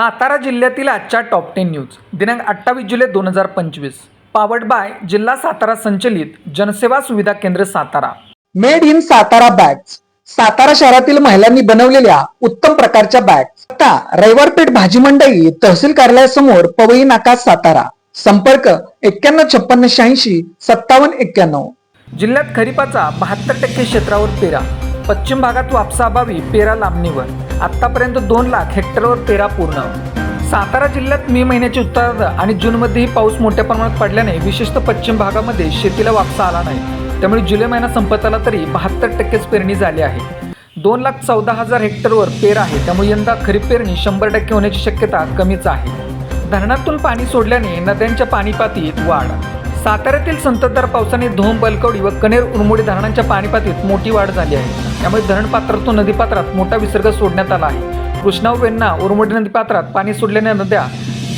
सातारा जिल्ह्यातील आजच्या top ten news दिनांक अठ्ठावीस जुलै दोन हजार पंचवीस. पावर्ड बाय जिल्हा सातारा संचलित जनसेवा सुविधा केंद्र Satara. Made in Satara bags Satara शहरातील महिलांनी बनवलेल्या उत्तम प्रकारच्या बॅग्स आता रविवारपेठ भाजी मंडई तहसील कार्यालयासमोर पवई नाका सातारा. संपर्क एक्क्याण्णव छप्पन्न शहाऐंशी सत्तावन्न एक्क्याण्णव. जिल्ह्यात खरीपाचा बहात्तर टक्के क्षेत्रावर पेरा. पश्चिम भागात वापसाअभावी पेरा लांबणीवर. आत्तापर्यंत दोन लाख हेक्टरवर पेरा पूर्ण. सातारा जिल्ह्यात मे महिन्याचे उत्तरार्ध आणि जूनमध्येही पाऊस मोठ्या प्रमाणात पडल्याने विशेषतः पश्चिम भागामध्ये शेतीला वापसा आला नाही. त्यामुळे जुलै महिना संपत आला तरी बहात्तर टक्केच पेरणी झाली आहे. दोन लाख चौदा हजार हेक्टरवर पेर आहे. त्यामुळे यंदा खरीप पेरणी शंभर टक्के होण्याची शक्यता कमीच आहे. धरणातून पाणी सोडल्याने नद्यांच्या पाणीपातीत वाढ साताऱ्यातील संततधार पावसाने धोम बलकवडी व कनेर उरमोडी धरणांच्या पाणीपातीत मोठी वाढ झाली आहे. त्यामुळे धरण पात्रातून नदीपात्रात मोठा विसर्ग सोडण्यात आला आहे. कृष्णा वेण्णा उरमोडी नदीपात्रात पाणी सोडल्याने नद्या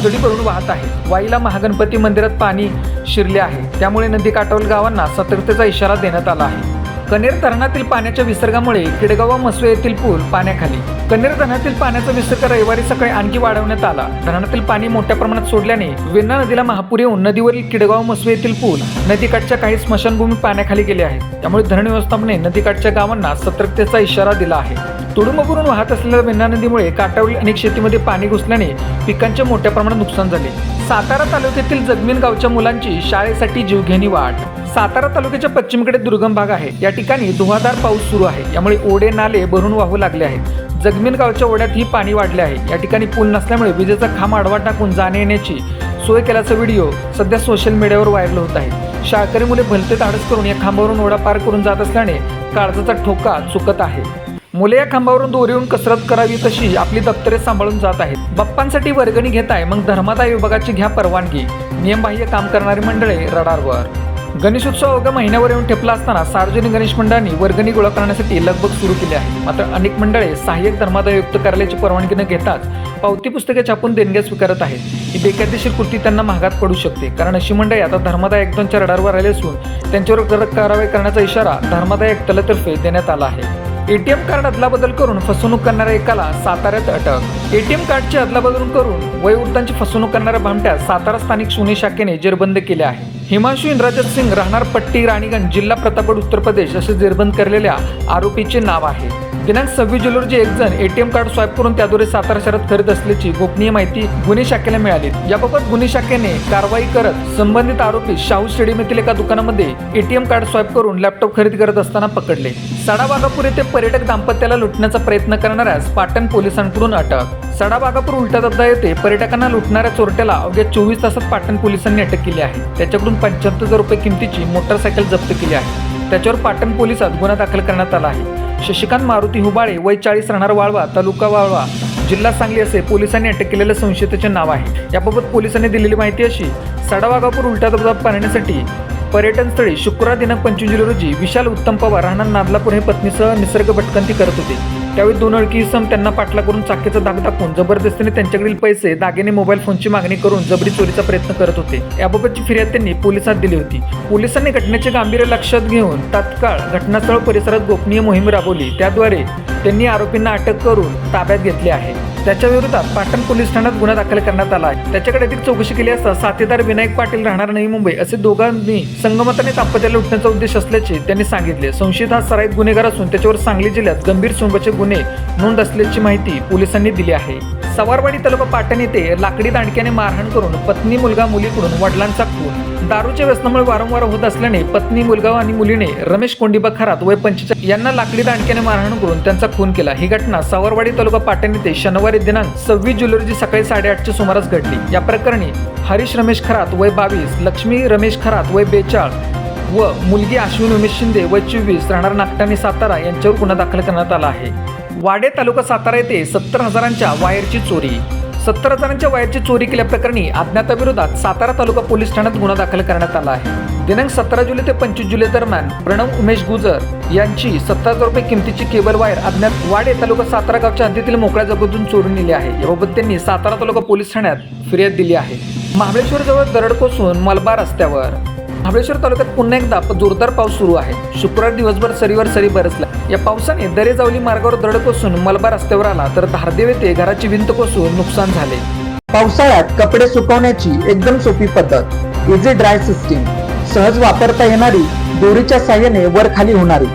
जडी भरून वाहत आहेत. वाईला महागणपती मंदिरात पाणी शिरले आहे. त्यामुळे नदी काठावरील गावांना सतर्कतेचा इशारा देण्यात आला आहे. कनेर धरणातील पाण्याच्या विसर्गामुळे किडगाव व मसवे येथील पूल पाण्याखाली. कनेर धरणातील पाण्याचा विसर्ग रविवारी सकाळी आणखी वाढवण्यात आला. धरणातील पाणी मोठ्या प्रमाणात सोडल्याने वेन्ना नदीला महापूर येऊन नदीवरील किडगाव मसवे येथील पूल नदीकाठच्या काही स्मशानभूमी पाण्याखाली गेले आहेत. त्यामुळे धरण व्यवस्थापने नदीकाठच्या गावांना सतर्कतेचा इशारा दिला आहे. तुडुंबभरून वाहत असलेल्या वेन्ना नदीमुळे काठावरील अनेक शेतीमध्ये पाणी घुसल्याने पिकांचे मोठ्या प्रमाणात नुकसान झाले. सातारा तालुक्यातील जगमीन गावच्या मुलांची शाळेसाठी जीवघेणी वाट. सातारा तालुक्याच्या पश्चिमेकडे दुर्गम भाग आहे. या ठिकाणी धुवाधार पाऊस सुरू आहे. यामुळे ओढे नाले भरून वाहू लागले आहेत. जगमीन गावच्या ओढ्यात ही पाणी वाढले आहे. या ठिकाणी पूल नसल्यामुळे विजेचा खांब आडवा टाकून जाणे येण्याची सोय केल्याचा व्हिडिओ सध्या सोशल मीडियावर व्हायरल होत आहे. शाळकरी मुले भलते धाडस करून या खांबावरून ओढा पार करून जात असल्याने काळजाचा ठोका चुकत आहे. मुले या खांबावरून दोरीवरून कसरत करावी तशी आपली दप्तरे सांभाळून जात आहेत. बाप्पांसाठी वर्गणी घेत आहे मग धर्मादाय विभागाची घ्या परवानगी. नियमबाह्य काम करणारी मंडळे रडारवर. गणेशोत्सव अवघ्या महिन्यावर येऊन ठेपला असताना सार्वजनिक गणेश मंडळांनी वर्गणी गोळा करण्यासाठी लगबग सुरू केली आहे. मात्र अनेक मंडळे सहाय्यक धर्मादाय युक्त कार्यालयाची परवानगी न घेताच पावती पुस्तके छापून देणग्या स्वीकारत आहेत. ही बेकायदेशीर कृती त्यांना महागात पडू शकते. कारण अशी मंडळी आता धर्मादाय आयुक्तांच्या रडारवर आली असून त्यांच्यावर कडक कारवाई करण्याचा इशारा धर्मादाय एकतालातर्फे देण्यात आला आहे. एटीएम कार्ड अदलाबदल करून फसवणूक करणाऱ्या एकाला साताऱ्यात अटक. एटीएम कार्डची अदलाबदल करून वयोवृद्धांची फसवणूक करणाऱ्या भामट्या सातारा स्थानिक सुनी शाखेने जेरबंद केले आहे. हिमांशू इंद्रजित सिंग राहणार पट्टी राणीगंज जिल्हा प्रतापगड उत्तर प्रदेश असे जेरबंद केलेल्या आरोपीचे नाव आहे. दिनांक सव्वीस जुलै रोजी एक जण एटीएम कार्ड स्वाईप करून त्याद्वारे सातारा शहरात करीत असल्याची गोपनीय माहिती गुन्हे शाखेला मिळाली. याबाबत गुन्हे शाखेने कारवाई करत संबंधित आरोपी शाहू स्टेडियम येथील एका दुकानामध्ये एटीएम कार्ड स्वाईप करून लॅपटॉप खरेदी करत असताना पकडले. सडावागापूर येथे पर्यटक दाम्पत्याला लुटण्याचा प्रयत्न करणाऱ्यास पाटण पोलिसांकडून अटक. सडावागापूर उलटा दबदा येथे पर्यटकांना लुटणाऱ्या चोरट्याला अवघ्या चोवीस तासात पाटण पोलिसांनी अटक केली आहे. त्याच्याकडून पंच्याहत्तर हजार रुपये किमतीची मोटरसायकल जप्त केली आहे. त्याच्यावर पाटण पोलिसात गुन्हा दाखल करण्यात आला आहे. शशिकांत मारुती हुबाळे वय चाळीस राहणार वाळवा तालुका वाळवा जिल्हा सांगली असे पोलिसांनी अटक केलेल्या संशयिताचे नाव आहे. याबाबत पोलिसांनी दिलेली माहिती अशी सडावागापूर उलटा दबदा पाहण्यासाठी पर्यटनस्थळी शुक्रवार दिनांक पंचवीस जुलै रोजी विशाल उत्तम पवार राहणार नादलापूर हे पत्नीसह निसर्ग भटकंती करत होते. त्यावेळी दोन अडकी इसम त्यांना पाठला करून चाकीचा दाग दाखवून जबरदस्तीने त्यांच्याकडील पैसे दागिने मोबाईल फोनची मागणी करून जबरी चोरीचा प्रयत्न करत होते. याबाबतची फिर्याद त्यांनी पोलिसात दिली होती. पोलिसांनी घटनेचे गांभीर्य लक्षात घेऊन तात्काळ घटनास्थळ परिसरात गोपनीय मोहीम राबवली. त्याद्वारे त्यांनी आरोपींना अटक करून ताब्यात घेतले आहे. त्याच्या विरोधात पाटण पोलीस ठाण्यात गुन्हा दाखल करण्यात आला आहे. त्याच्याकडे अधिक चौकशी केली असता साथीदार विनायक पाटील राहणार नाही मुंबई असे दोघांनी संगमताने तापत्याला लुटण्याचा उद्देश असल्याचे त्यांनी सांगितले. संशयित हा सराईत गुन्हेगार असून त्याच्यावर सांगली जिल्ह्यात गंभीर स्वरूपाचे गुन्हे नोंद असल्याची माहिती पोलिसांनी दिली आहे. सवारवाडी तालुका पाटण येथे लाकडी दांडक्याने मारहाण करून पत्नी मुलगा मुलीकडून वडिलांचा खून दारूच्या व्यसनामुळे वारंवार होत असल्याने पत्नी मुलगा आणि मुलीने रमेश कोंडिबा खरात वय पंचेचाळीस यांना लाकडी दांडक्याने मारहाण करून त्यांचा खून केला. ही घटना सावरवाडी तालुका पाटण येथे शनिवारी दिनांक सव्वीस जुलै रोजी सकाळी साडेआठच्या सुमारास घडली. या प्रकरणी हरीश रमेश खरात वय बावीस लक्ष्मी रमेश खरात वय बेचाळ व मुलगी अश्विन उमेश शिंदे वय चोवीस राहणार नागटाणी सातारा यांच्यावर गुन्हा दाखल करण्यात आला आहे. वाडे तालुका सातारा येथे सत्तर हजारांच्या वायरची चोरी सत्तर हजारांच्या वायरची चोरी केल्याप्रकरणी अज्ञाताविरोधात सातारा तालुका पोलीस ठाण्यात गुन्हा दाखल करण्यात आला आहे. दिनांक सतरा जुलै ते पंचवीस जुलै दरम्यान प्रणव उमेश गुजर यांची सत्तर हजार रुपये किमतीची केबल वायर अज्ञात वाडे तालुका सातारा गावच्या हद्दीतील मोकळ्या जगतून चोरून नेली आहे. याबाबत त्यांनी सातारा तालुका पोलीस ठाण्यात फिर्याद दिली आहे. महाबळेश्वर जवळ दरड कोसून मलबार रस्त्यावर महाबळेश्वर तालुक्यात पुन्हा एकदा जोरदार पाऊस सुरू आहे. शुक्रवार दिवसभर सरीवर सरी बरसला. या पावसाने दरे जावली मार्गावर दड कोसून मलबा रस्त्यावर आला तर धारदेव येथे घराची भिंत कोसून नुकसान झाले. पावसाळ्यात कपडे सुकवण्याची एकदम सोपी पद्धत. इझी ड्राय सिस्टीम सहज वापरता येणारी दोरीच्या साह्याने वर खाली होणारी.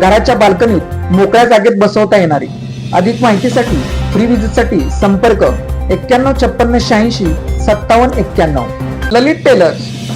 घराच्या बाल्कनीत मोकळ्या जागेत बसवता येणारी. अधिक माहितीसाठी फ्री विजिटसाठी संपर्क एक्क्याण्णव छप्पन्न शहाऐंशी सत्तावन्न एक्क्याण्णव. Lalit tailors